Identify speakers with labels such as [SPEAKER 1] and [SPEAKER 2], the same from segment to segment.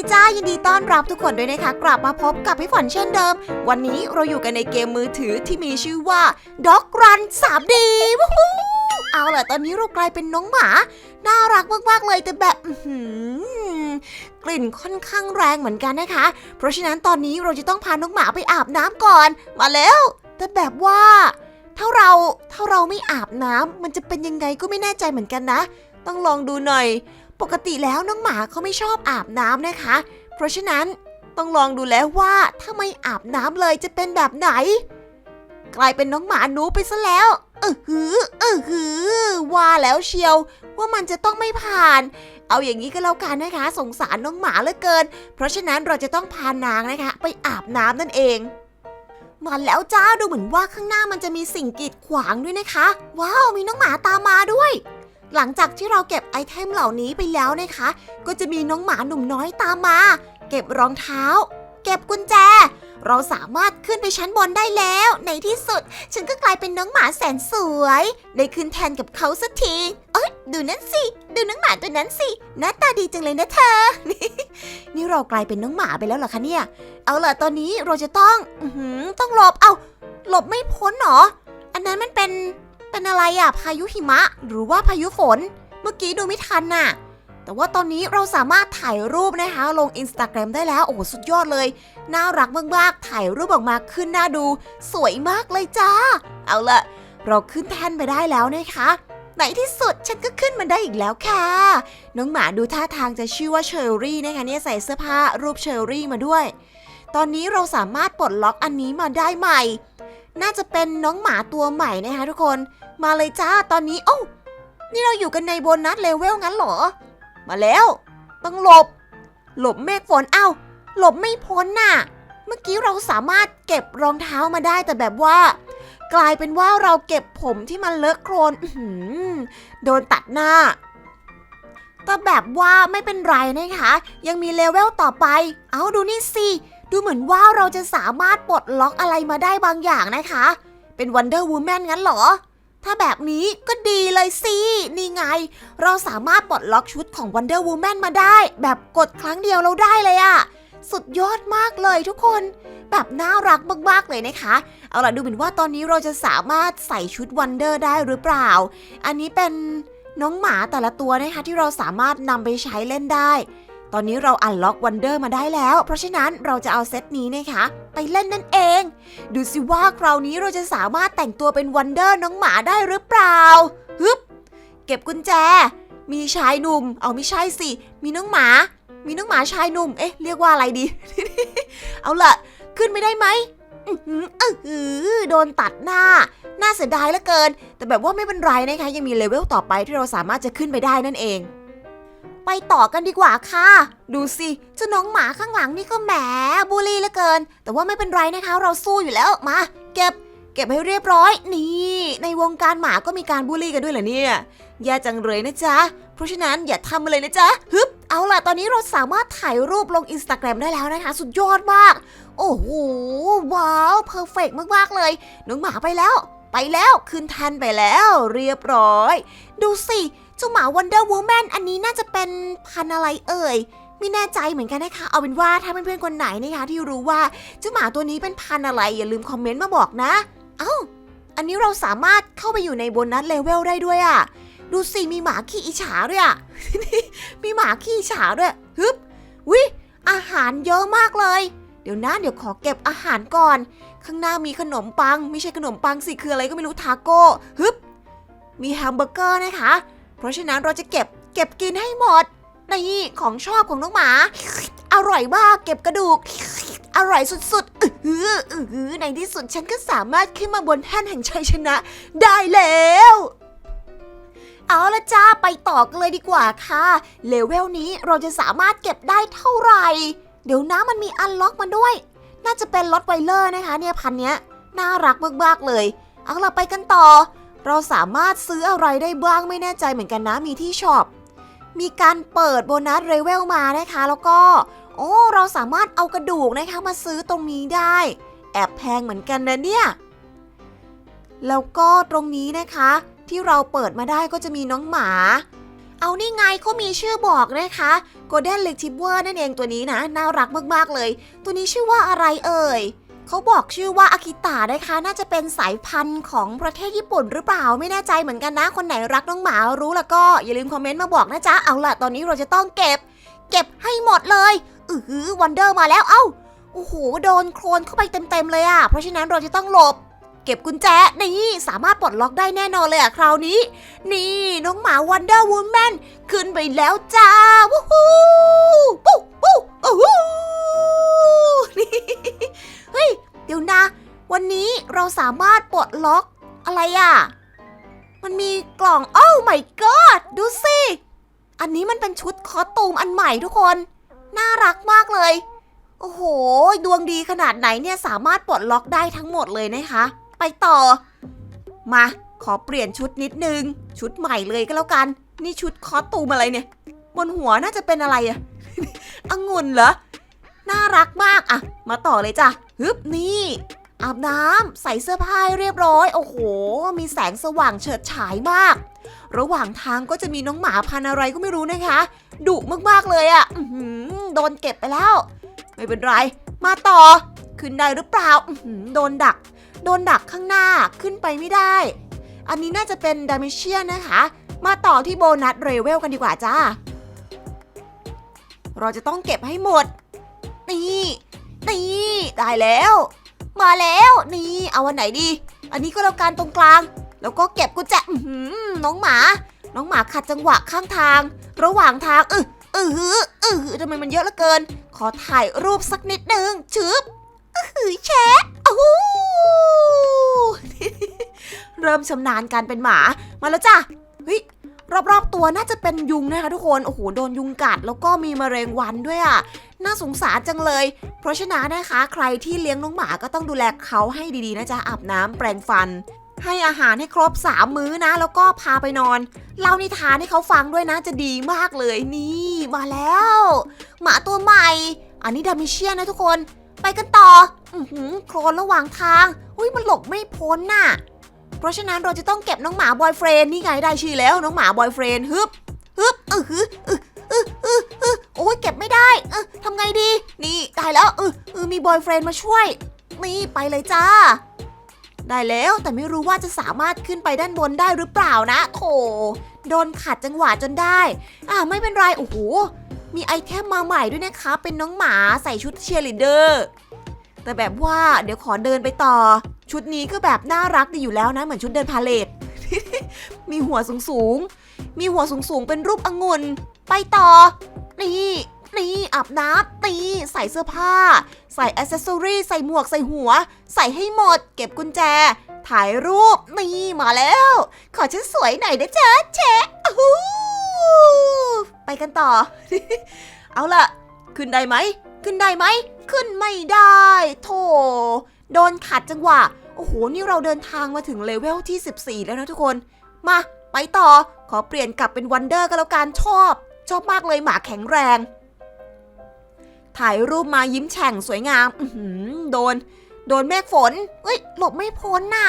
[SPEAKER 1] ีจ้ายินดีต้อนรับทุกคนด้วยนะคะ กลับมาพบกับพี่ฝนเช่นเดิม วันนี้เราอยู่กันในเกมมือถือที่มีชื่อว่า Dog Run 3D วู้ฮู้เอาล่ะตอนนี้เรากลายเป็นน้องหมา น่ารักมากๆเลยแต่แบบกลิ่นค่อนข้างแรงเหมือนกันนะคะ เพราะฉะนั้นตอนนี้เราจะต้องพาน้องหมาไปอาบน้ำก่อน มาแล้ว แต่แบบว่าถ้าเราถ้าเราไม่อาบน้ำมันจะเป็นยังไงก็ไม่แน่ใจเหมือนกันนะ ต้องลองดูหน่อย ปกติแล้วน้องหมาเขาไม่ชอบอาบน้ำนะคะ เพราะฉะนั้นต้องลองดูแล้วว่าถ้าไม่อาบน้ำเลยจะเป็นแบบไหน กลายเป็นน้องหมาหนูไปซะแล้ว เออหือ เออหือ ว่าแล้วเชียวว่ามันจะต้องไม่ผ่าน เอาอย่างนี้ก็แล้วกันนะคะ สงสารน้องหมาเหลือเกิน เพราะฉะนั้นเราจะต้องพานางนะคะ ไปอาบน้ำนั่นเองมาแล้วจ้าดูเหมือนว่าข้างหน้ามันจะมีสิ่งกีดขวางด้วยนะคะ ว้าวมีน้องหมาตามมาด้วย หลังจากที่เราเก็บไอเทมเหล่านี้ไปแล้วนะคะ ก็จะมีน้องหมาหนุ่มน้อยตามมา เก็บรองเท้า เก็บกุญแจ เราสามารถขึ้นไปชั้นบนได้แล้ว ในที่สุด ฉันก็กลายเป็นน้องหมาแสนสวย ได้ขึ้นแทนกับเขาสักทีเอ้ยดูนั่นสิ ดูน้องหมาตัวนั้นสิหน้าตาดีจังเลยนะเธอ นี่เรากลายเป็นน้องหมาไปแล้วเหรอคะเนี่ย เอาล่ะตอนนี้เราจะต้อง อือหือต้องหลบเอาหลบไม่พ้นเหรอ อันนั้นมันเป็น เป็นอะไรอะพายุหิมะ หรือว่าพายุฝน เมื่อกี้ดูไม่ทันน่ะ แต่ว่าตอนนี้เราสามารถถ่ายรูปนะคะ ลง Instagram ได้แล้ว โอ้โหสุดยอดเลย น่ารักมากๆถ่ายรูปออกมาขึ้นหน้าดู สวยมากเลยจ้า เอาละเราขึ้นแท่นไปได้แล้วนะคะในที่สุดฉันก็ขึ้นมาได้อีกแล้วค่ะ น้องหมาดูท่าทางจะชื่อว่าเชอรี่นะคะเนี่ยใส่เสื้อผ้ารูปเชอรี่มาด้วย ตอนนี้เราสามารถปลดล็อกอันนี้มาได้ใหม่ น่าจะเป็นน้องหมาตัวใหม่นะคะทุกคน มาเลยจ้าตอนนี้โอ้นี่เราอยู่กันในโบนัสเลเวลงั้นเหรอ มาแล้ว ต้องหลบ หลบเมฆฝนเอ้า หลบไม่พ้นน่ะ เมื่อกี้เราสามารถเก็บรองเท้ามาได้แต่แบบว่า กลายเป็นว่าเราเก็บผมที่มันเลอะโครนโดนตัดหน้าแต่แบบว่าไม่เป็นไรนะคะ ยังมีเลเวลต่อไป เอาดูนี่สิ ดูเหมือนว่าเราจะสามารถปลดล็อกอะไรมาได้บางอย่างนะคะ เป็น Wonder Woman งั้นเหรอ ถ้าแบบนี้ก็ดีเลยสิ นี่ไง เราสามารถปลดล็อกชุดของ Wonder Woman มาได้ แบบกดครั้งเดียวเราได้เลยอะสุดยอดมากเลยทุกคน แบบน่ารักมากๆเลยนะคะ เอาล่ะดูเหมือนว่าตอนนี้เราจะสามารถใส่ชุด Wonder ได้หรือเปล่า อันนี้เป็นน้องหมาแต่ละตัวนะคะที่เราสามารถนำไปใช้เล่นได้ ตอนนี้เราอันล็อกวันเดอร์มาได้แล้ว เพราะฉะนั้นเราจะเอาเซตนี้นะคะ ไปเล่นนั่นเอง ดูสิว่าคราวนี้เราจะสามารถแต่งตัวเป็นวันเดอร์น้องหมาได้หรือเปล่าฮึบเก็บกุญแจ มีชายหนุ่ม เอาไม่ใช่สิ มีน้องหมา มีน้องหมาชายหนุ่ม เอ๊ะ เรียกว่าอะไรดี เอาละขึ้นไม่ได้ไหมอืออือโดนตัดหน้า น่าเสียดายเหลือเกิน แต่แบบว่าไม่เป็นไรนะคะ ยังมีเลเวลต่อไปที่เราสามารถจะขึ้นไปได้นั่นเอง ไปต่อกันดีกว่าค่ะ ดูสิเจ้าน้องหมาข้างหลังนี่ก็แหมบูลลี่เหลือเกิน แต่ว่าไม่เป็นไรนะคะ เราสู้อยู่แล้วมา เก็บ เก็บให้เรียบร้อย นี่ ในวงการหมาก็มีการบูลลี่กันด้วยเหรอเนี่ยแย่จังเลยนะจ๊ะ เพราะฉะนั้นอย่าทำเลยนะจ๊ะฮึบเอาล่ะ ตอนนี้เราสามารถถ่ายรูปลงอินสตาแกรมได้แล้วนะคะ สุดยอดมาก โอ้โห ว้าวเพอร์เฟกมาก ๆ เลย น้องหมาไปแล้ว ไปแล้ว ขึ้นแทันไปแล้ว เรียบร้อย ดูสิ เจ้าหมา Wonder Woman อันนี้น่าจะเป็นพันอะไรเอ่ยไม่แน่ใจเหมือนกันนะคะ เอาเป็นว่าถ้าเพื่อนๆคนไหนนะคะที่รู้ว่าเจ้าหมาตัวนี้เป็นพันอะไร อย่าลืมคอมเมนต์มาบอกนะ เอ้า อันนี้เราสามารถเข้าไปอยู่ในโบนัสเลเวลได้ด้วยอะ่ะ ดูสิมีหมาขี้อิจฉาด้วยอะ่ะ มีหมาขี้อิจฉาด้วยฮึบวิอาหารเยอะมากเลย เดี๋ยวนะเดี๋ยวขอเก็บอาหารก่อน ข้างหน้ามีขนมปัง ไม่ใช่ขนมปังสิคืออะไรก็ไม่รู้ทาโก้ฮึบมีแฮมเบอร์เกอร์นะคะ เพราะฉะนั้นเราจะเก็บเก็บกินให้หมด นี่ของชอบของน้องหมา อร่อยมากเก็บกระดูก อร่อยสุดๆอืออือในที่สุดฉันก็สามารถขึ้นมาบนแท่นแห่งชัยชนะ ได้แล้วเอาละจ้าไปต่อกันเลยดีกว่าค่ะ เลเวลนี้เราจะสามารถเก็บได้เท่าไหร่ เดี๋ยวนะมันมีอันล็อกมาด้วย น่าจะเป็นรถไวเลอร์นะคะ เนี่ยพันเนี้ย น่ารักมากๆเลย เอาล่ะไปกันต่อ เราสามารถซื้ออะไรได้บ้างไม่แน่ใจเหมือนกันนะมีที่ช็อปมีการเปิดโบนัสเรเวลมานะคะ แล้วก็ โอ้ เราสามารถเอากระดูกนะคะมาซื้อตรงนี้ได้ แอบแพงเหมือนกันนะเนี่ย แล้วก็ตรงนี้นะคะ ที่เราเปิดมาได้ก็จะมีน้องหมา เอานี่ไงเขามีชื่อบอกนะคะ Golden Retriever นั่นเองตัวนี้นะ น่ารักมากๆเลย ตัวนี้ชื่อว่าอะไรเอ่ย เขาบอกชื่อว่าอากิตะนะคะ น่าจะเป็นสายพันธุ์ของประเทศญี่ปุ่นหรือเปล่าไม่แน่ใจเหมือนกันนะ คนไหนรักน้องหมารู้แล้วก็อย่าลืมคอมเมนต์มาบอกนะจ๊ะเอาล่ะตอนนี้เราจะต้องเก็บ เก็บให้หมดเลยอือหือวันเดอร์มาแล้วเอ้าโอ้โหโดนโคลนเข้าไปเต็มๆเลยอะเพราะฉะนั้นเราจะต้องหลบ เก็บกุญแจนี่สามารถปลดล็อกได้แน่นอนเลยอะคราวนี้ นี่น้องหมาวันเดอร์วูแมนขึ้นไปแล้วจ้าวู้ฮู้ปุ๊บปุ๊บโอ้โหนี่ เฮ้ย เดี๋ยวนะ วันนี้เราสามารถปลดล็อกอะไรอะมันมีกล่องโอ้ my god ดูสิ อันนี้มันเป็นชุดคอสตูมอันใหม่ทุกคน น่ารักมากเลย โอ้โห ดวงดีขนาดไหนเนี่ยสามารถปลดล็อกได้ทั้งหมดเลยนะคะ ไปต่อ มา ขอเปลี่ยนชุดนิดนึง ชุดใหม่เลยก็แล้วกัน นี่ชุดคอสตูมอะไรเนี่ย บนหัวน่าจะเป็นอะไรอะองุ่นเหรอ น่ารักมากอะมาต่อเลยจ้ะฮึบนี่อาบน้ำใส่เสื้อผ้าเรียบร้อย โอ้โห มีแสงสว่างเฉิดฉายมาก ระหว่างทางก็จะมีน้องหมาพันอะไรก็ไม่รู้นะคะดุมากๆเลยอะ่ะอื้อหือโดนเก็บไปแล้ว ไม่เป็นไร มาต่อ ขึ้นได้หรือเปล่าอืโดนดัก โดนดักข้างหน้าขึ้นไปไม่ได้ อันนี้น่าจะเป็นดามิเชียนนะคะ มาต่อที่โบนัสเรเวลกันดีกว่าจ้า เราจะต้องเก็บให้หมด นี่นี่ได้แล้ว มาแล้วนี่เอาวันไหนดี อันนี้ก็แล้วกันตรงกลาง แล้วก็เก็บกุญแจน้องหมา น้องหมาขัดจังหวะข้างทาง ระหว่างทางเออเออหือเออหือทำไมมันเยอะเหลือเกิน ขอถ่ายรูปสักนิดนึงชึบเออหือแชะอ้เริ่มชำนาญการเป็นหมามาแล้วจ้ะเฮ้ย รอบๆตัวน่าจะเป็นยุงนะคะทุกคน โอ้โห โดนยุงกัด แล้วก็มีมะเร็งวันด้วยอะ น่าสงสารจังเลย เพราะฉะนั้นนะคะ ใครที่เลี้ยงน้องหมาก็ต้องดูแลเขาให้ดีๆนะจ๊ะ อาบน้ำแปรงฟัน ให้อาหารให้ครบ3มื้อนะ แล้วก็พาไปนอน เล่านิทานให้เขาฟังด้วยนะ จะดีมากเลย นี่ มาแล้ว หมาตัวใหม่ อันนี้ดามิเชียนนะทุกคน ไปกันต่อ อือหือโคลนระหว่างทาง อุ้ยมันหลบไม่พ้นน่ะ เพราะฉะนั้นเราจะต้องเก็บน้องหมาบอยเฟรนนี่ไงได้ชื่อแล้วน้องหมาบอยเฟรนฮึบฮึบเออฮึเออเออเออเออโอ้ยเก็บไม่ได้เออทำไงดี นี่ได้แล้วเออเออมีบอยเฟรนมาช่วย นี่ไปเลยจ้า ได้แล้วแต่ไม่รู้ว่าจะสามารถขึ้นไปด้านบนได้หรือเปล่านะโถโดนขัดจังหวะจนได้ อ่าไม่เป็นไรโอ้โหมีไอเทมมาใหม่ด้วยนะคะ เป็นน้องหมาใส่ชุดเชียร์ลีดเดอร์ แต่แบบว่าเดี๋ยวขอเดินไปต่อ ชุดนี้ก็แบบน่ารักดีอยู่แล้วนะ เหมือนชุดเดินพาเลทมีหัวสูงสูง มีหัวสูงสูงเป็นรูปองุ่นไปต่อ นี่นี่อาบน้ำนี่ใส่เสื้อผ้า ใส่อ c เซสซอรี่ใส่หมวกใส่หัว ใส่ให้หมด เก็บกุญแจ ถ่ายรูปนี่มาแล้ว ขอฉันสวยหน่อยนะจ๊ะเช็คอู้ไปกันต่อ เอาล่ะ ขึ้นได้ไหม ขึ้นได้ไหม ขึ้นไม่ได้โถโดนขัดจังหวะ โอ้โห นี่เราเดินทางมาถึงเลเวลที่ 14 แล้วนะทุกคน มา ไปต่อ ขอเปลี่ยนกลับเป็นวันเดอร์ก็แล้วกันชอบ ชอบมากเลยหมาแข็งแรง ถ่ายรูปมายิ้มแฉ่งสวยงาม อืโดน โดนเมฆฝน เอ้ย หลบไม่พ้นน่ะ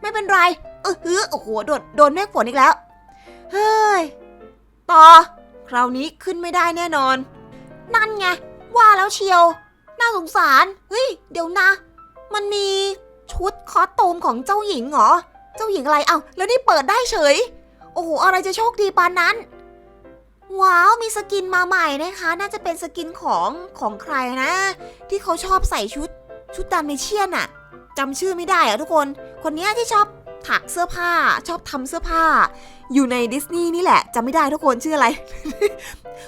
[SPEAKER 1] ไม่เป็นไร เออฮือโอ้โห โดน โดนเมฆฝนอีกแล้ว เฮ้ย ต่อ คราวนี้ขึ้นไม่ได้แน่นอน นั่นไง ว่าแล้วเชียว น่าสงสาร เฮ้ย เดี๋ยวนะ มันมีชุดคอสตูมของเจ้าหญิงเหรอ เจ้าหญิงอะไร เอ้าแล้วนี่เปิดได้เฉย โอ้โห อะไรจะโชคดีปานนั้น ว้าว มีสกินมาใหม่นะคะ น่าจะเป็นสกินของของใครนะ ที่เขาชอบใส่ชุดชุดดามเมเชียนอะจำชื่อไม่ได้อะทุกคน คนเนี้ยที่ชอบถักเสื้อผ้า ชอบทำเสื้อผ้า อยู่ในดิสนีย์นี่แหละจำไม่ได้ทุกคนชื่ออะไร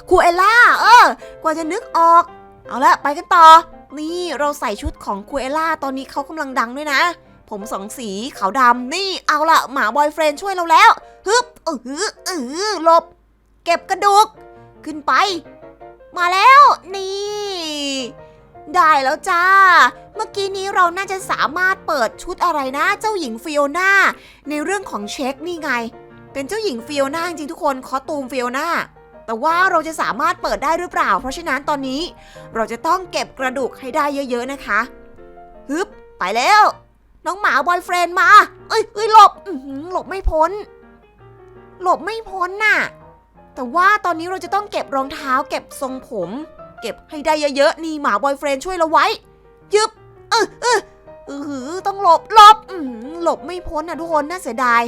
[SPEAKER 1] ครูเอล่า เออ กว่าจะนึกออก เอาละไปกันต่อ นี่เราใส่ชุดของครูเอล่า ตอนนี้เขากำลังดังด้วยนะ ผมสองสีขาวดำนี่เอาละหมาบอยเฟรนช่วยเราแล้วฮึบเออหือเออหลบ เก็บกระดูก ขึ้นไป มาแล้วนี่ ได้แล้วจ้า เมื่อกี้นี้เราน่าจะสามารถเปิดชุดอะไรนะ เจ้าหญิงฟิโอนาในเรื่องของเช็คนี่ไง เป็นเจ้าหญิงฟิโอนาจริงทุกคนคอตูมฟิโอนา แต่ว่าเราจะสามารถเปิดได้หรือเปล่า เพราะฉะนั้นตอนนี้ เราจะต้องเก็บกระดูกให้ได้เยอะๆนะคะฮึบไปแล้ว น้องหมาบอยเฟรนด์มา เอ้ยเอ้ยหลบหลบไม่พ้น หลบไม่พ้นน่ะ แต่ว่าตอนนี้เราจะต้องเก็บรองเท้า เก็บทรงผม เก็บให้ได้เยอะๆนี่หมาบอยเฟรนด์ช่วยเราไว้ยึบเออเออเออหือต้องหลบหลบหลบไม่พ้นนะทุกคนน่าเสียดาย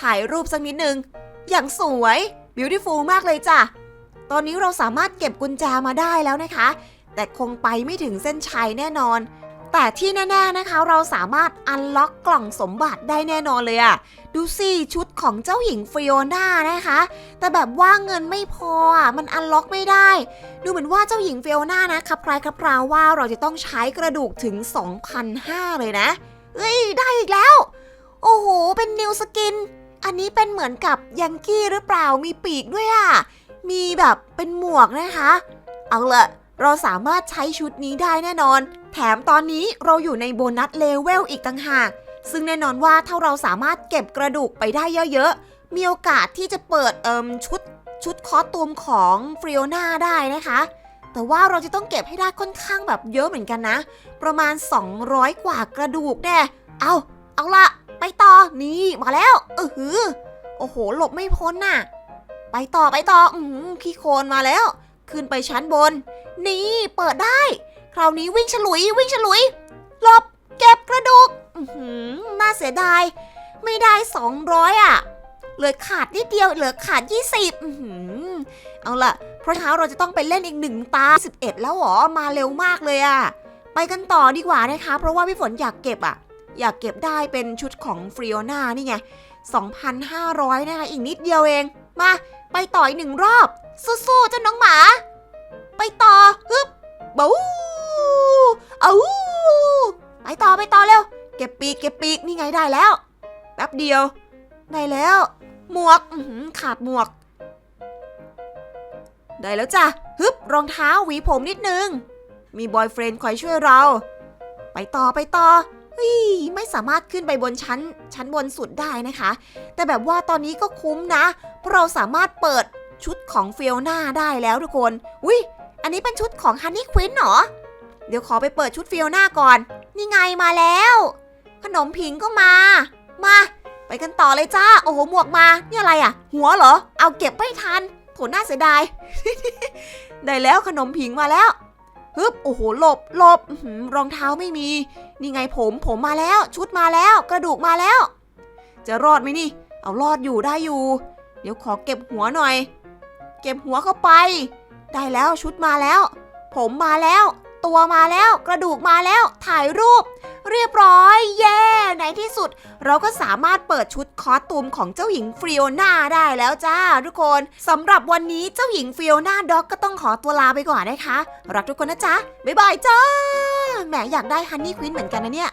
[SPEAKER 1] ถ่ายรูปสักนิดนึงอย่างสวย beautiful มากเลยจ้ะ ตอนนี้เราสามารถเก็บกุญแจมาได้แล้วนะคะ แต่คงไปไม่ถึงเส้นชัยแน่นอน แต่ที่แน่ๆนะคะ เราสามารถอันล็อกกล่องสมบัติได้แน่นอนเลยอะดูสิชุดของเจ้าหญิงฟิโอน่านะคะ แต่แบบว่าเงินไม่พออะมันอันล็อกไม่ได้ ดูเหมือนว่าเจ้าหญิงฟิโอน่านะคับคลายคับราวว่าเราจะต้องใช้กระดูกถึง 2,500 เลยนะ เอ้ยได้อีกแล้ว โอ้โห เป็นนิวสกิน อันนี้เป็นเหมือนกับยังกี้หรือเปล่ามีปีกด้วยอะ มีแบบเป็นหมวกนะคะ เอาละเราสามารถใช้ชุดนี้ได้แน่นอน แถมตอนนี้เราอยู่ในโบนัสเลเวลอีกต่างหาก ซึ่งแน่นอนว่าถ้าเราสามารถเก็บกระดูกไปได้เยอะๆ มีโอกาสที่จะเปิดเอิมชุดชุดคอสตูมของฟริโอนาได้นะคะ แต่ว่าเราจะต้องเก็บให้ได้ค่อนข้างแบบเยอะเหมือนกันนะ ประมาณ 200 กว่ากระดูกแน่ เอา เอาละ ไปต่อนี่มาแล้วเออหือโอ้โห หลบไม่พ้นน่ะ ไปต่อไปต่ออืมขี้โคลนมาแล้ว ขึ้นไปชั้นบน นี่เปิดได้ คราวนี้วิ่งฉลุยวิ่งฉลุยหลบเก็บกระดูกอือหือน่าเสียดาย ไม่ได้ 200 อะ เหลือขาดนิดเดียวเหลือขาด 20อือหือเอาล่ะเพราะเช้าเราจะต้องไปเล่นอีกหนึ่งตา 11 แล้วเหรอ มาเร็วมากเลยอะไปกันต่อดีกว่านะคะ เพราะว่าพี่ฝนอยากเก็บอะ อยากเก็บได้เป็นชุดของฟรีโอนานี่ไง 2,500 นะคะ อีกนิดเดียวเอง มา ไปต่ออีกหนึ่งรอบ สู้ๆเจ้าน้องหมา ไปต่อฮึบบูเอาไปต่อไปต่อเร็ว เก็บปีกเก็บปีกนี่ไงได้แล้ว แป๊บเดียว ได้แล้ว หมวกขาดหมวก ได้แล้วจ้ะฮึบรองเท้าหวีผมนิดนึง มีบอยเฟรนด์คอยช่วยเรา ไปต่อไปต่อ ไม่สามารถขึ้นไปบนชั้น ชั้นบนสุดได้นะคะ แต่แบบว่าตอนนี้ก็คุ้มนะเพราะเราสามารถเปิดชุดของเฟียนาได้แล้วทุกคนอุ้ยอันนี้เป็นชุดของฮันนี่ควินเหรอ เดี๋ยวขอไปเปิดชุดเฟียนาก่อน นี่ไงมาแล้ว ขนมผิงก็มา มา ไปกันต่อเลยจ้า โอ้โห หมวกมา นี่อะไรอะ หัวเหรอ เอาเก็บไม่ทันโถน่าเสียดาย ได้แล้วขนมผิงมาแล้ว ฮึบโอ้โหหลบหลบรองเท้าไม่มี นี่ไงผมผมมาแล้ว ชุดมาแล้ว กระดูกมาแล้ว จะรอดไหมนี่ เอารอดอยู่ได้อยู่ เดี๋ยวขอเก็บหัวหน่อย เก็บหัวเข้าไป ได้แล้วชุดมาแล้ว ผมมาแล้ว ตัวมาแล้ว กระดูกมาแล้ว ถ่ายรูป เรียบร้อย เย้ ที่สุด เราก็สามารถเปิดชุดคอสตูมของเจ้าหญิงฟริโอนาได้แล้วจ้าทุกคนสำหรับวันนี้เจ้าหญิงฟริโอนาด็อกก็ต้องขอตัวลาไปก่อนนะคะ รักทุกคนนะจ๊ะบ๊ายบายจ้าแหมอยากได้ฮันนี่ควินเหมือนกันนะเนี่ย